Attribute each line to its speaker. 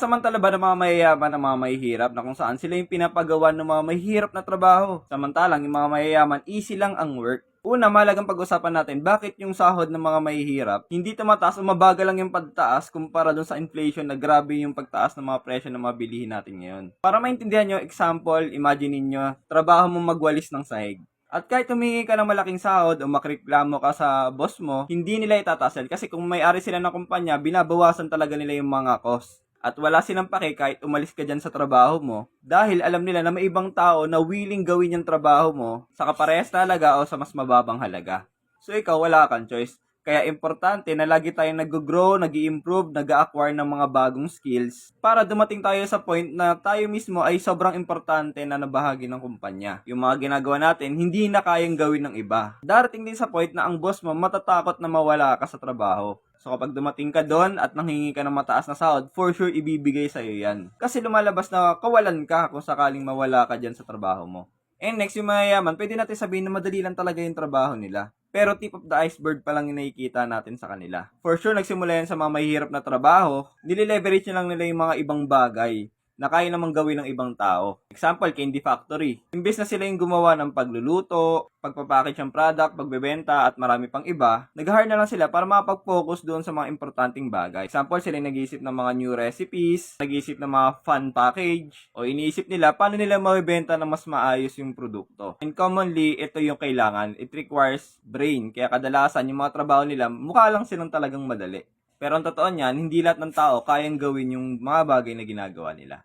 Speaker 1: Samantala ba ng mga mayayaman ng mga mahihirap na kung saan sila yung pinapagawa ng mga mahihirap na trabaho? Samantalang yung mga mayayaman, easy lang ang work. Una, malagang pag-usapan natin bakit yung sahod ng mga mahihirap hindi tumataas o mabagal lang yung pagtaas kumpara dun sa inflation na grabe yung pagtaas ng mga presyo ng mga bilihin natin ngayon. Para maintindihan nyo, example, imagine niyo trabaho mo magwalis ng sahig. At kahit humingi ka ng malaking sahod o makreklamo ka sa boss mo, hindi nila itatasal kasi kung may-ari sila ng kumpanya, binabawasan talaga nila yung mga cost. At wala silang pake kahit umalis ka dyan sa trabaho mo dahil alam nila na may ibang tao na willing gawin yung trabaho mo sa kaparehas na halaga o sa mas mababang halaga. So ikaw wala kang choice. Kaya importante na lagi tayong nag-grow, nag improve nag-acquire ng mga bagong skills para dumating tayo sa point na tayo mismo ay sobrang importante na nabahagi ng kumpanya. Yung mga ginagawa natin, hindi na kayang gawin ng iba. Darating din sa point na ang boss mo matatakot na mawala ka sa trabaho. So kapag dumating ka doon at nanghingi ka ng mataas na sahod, for sure ibibigay sa iyo yan. Kasi lumalabas na kawalan ka kung sakaling mawala ka dyan sa trabaho mo. And next, yung mayayaman, pwede natin sabihin na madali lang talaga yung trabaho nila. Pero tip of the iceberg pa lang yung nakikita natin sa kanila. For sure, nagsimula yan sa mga mahihirap na trabaho. Nilileverage na lang nila yung mga ibang bagay na kaya namang gawin ng ibang tao. Example, Candy Factory. Imbes na sila yung gumawa ng pagluluto, pagpapackage ng product, pagbebenta, at marami pang iba, nag-hire na lang sila para makapag-focus doon sa mga importanteng bagay. Example, sila yung nag-iisip ng mga new recipes, nag-iisip ng mga fun package, o iniisip nila paano nila mabibenta na mas maayos yung produkto. And commonly, ito yung kailangan. It requires brain. Kaya kadalasan, yung mga trabaho nila, mukha lang silang talagang madali. Pero ang totoo niyan, hindi lahat ng tao kayang gawin yung mga bagay na ginagawa nila.